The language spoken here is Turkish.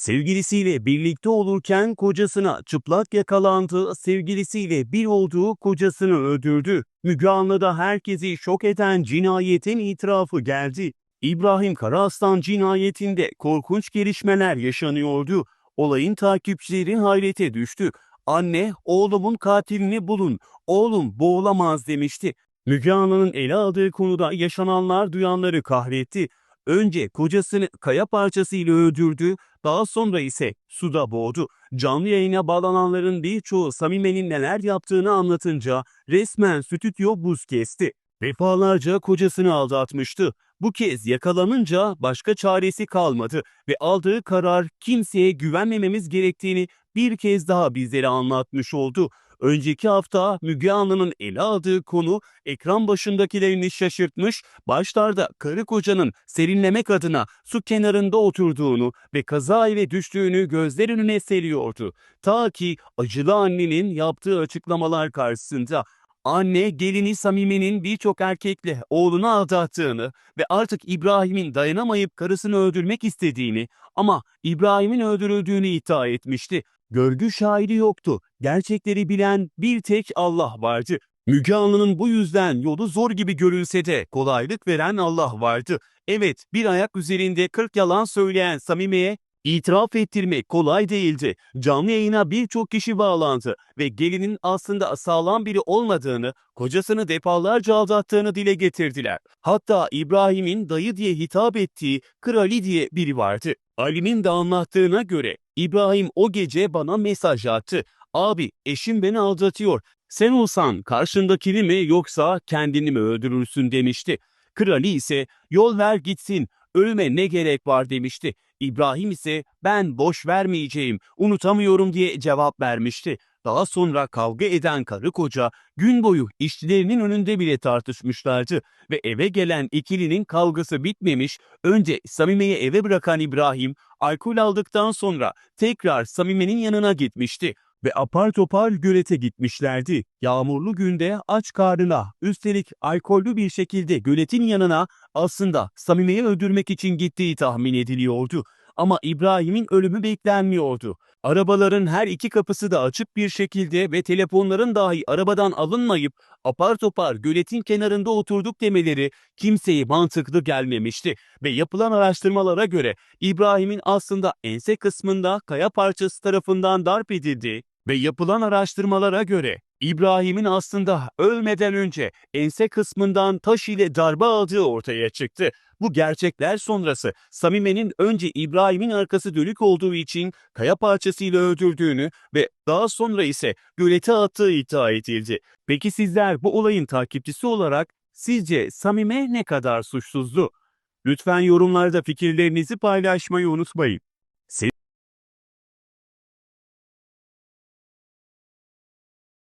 Sevgilisiyle birlikte olurken kocasına çıplak yakalandı, sevgilisiyle bir olduğu kocasını öldürdü. Müge Anlı'da herkesi şok eden cinayetin itirafı geldi. İbrahim Karaaslan cinayetinde korkunç gelişmeler yaşanıyordu. Olayın takipçileri hayrete düştü. Anne, oğlumun katilini bulun, oğlum boğulamaz demişti. Müge Anlı'nın ele aldığı konuda yaşananlar duyanları kahretti. Önce kocasını kaya parçasıyla öldürdü, daha sonra ise suda boğdu. Canlı yayına bağlananların birçoğu Samime'nin neler yaptığını anlatınca resmen stüdyo buz kesti. Defalarca kocasını aldatmıştı. Bu kez yakalanınca başka çaresi kalmadı ve aldığı karar kimseye güvenmememiz gerektiğini bir kez daha bizlere anlatmış oldu. Önceki hafta Müge Anlı'nın ele aldığı konu ekran başındakilerini şaşırtmış, başlarda karı kocanın serinlemek adına su kenarında oturduğunu ve kaza ile düştüğünü gözler önüne seriyordu. Ta ki acılı annenin yaptığı açıklamalar karşısında Anne gelini Samime'nin birçok erkekle oğlunu aldattığını ve artık İbrahim'in dayanamayıp karısını öldürmek istediğini ama İbrahim'in öldürüldüğünü iddia etmişti. Görgü şahidi yoktu. Gerçekleri bilen bir tek Allah vardı. Müge Anlı'nın bu yüzden yolu zor gibi görülse de kolaylık veren Allah vardı. Evet bir ayak üzerinde 40 yalan söyleyen Samime'ye İtiraf ettirmek kolay değildi. Canlı yayına birçok kişi bağlandı ve gelinin aslında sağlam biri olmadığını, kocasını defalarca aldattığını dile getirdiler. Hatta İbrahim'in dayı diye hitap ettiği Krali diye biri vardı. Ali'nin de anlattığına göre İbrahim o gece bana mesaj attı. Abi eşim beni aldatıyor. Sen olsan karşındakini mi yoksa kendini mi öldürürsün demişti. Krali ise yol ver gitsin ölüme ne gerek var demişti. İbrahim ise ben boş vermeyeceğim, unutamıyorum diye cevap vermişti. Daha sonra kavga eden karı koca gün boyu işçilerinin önünde bile tartışmışlardı ve eve gelen ikilinin kavgası bitmemiş, önce Samime'yi eve bırakan İbrahim alkol aldıktan sonra tekrar Samime'nin yanına gitmişti ve apar topar gölete gitmişlerdi. Yağmurlu günde aç karnına, üstelik alkollü bir şekilde göletin yanına aslında Samime'yi öldürmek için gittiği tahmin ediliyordu. Ama İbrahim'in ölümü beklenmiyordu. Arabaların her iki kapısı da açık bir şekilde ve telefonların dahi arabadan alınmayıp apar topar göletin kenarında oturduk demeleri kimseye mantıklı gelmemişti. Ve yapılan araştırmalara göre İbrahim'in aslında ense kısmında kaya parçası tarafından darp edildiği ve yapılan araştırmalara göre İbrahim'in aslında ölmeden önce ense kısmından taş ile darbe aldığı ortaya çıktı. Bu gerçekler sonrası Samime'nin önce İbrahim'in arkası dönük olduğu için kaya parçasıyla öldürdüğünü ve daha sonra ise gölete attığı iddia edildi. Peki sizler bu olayın takipçisi olarak sizce Samime ne kadar suçsuzdu? Lütfen yorumlarda fikirlerinizi paylaşmayı unutmayın.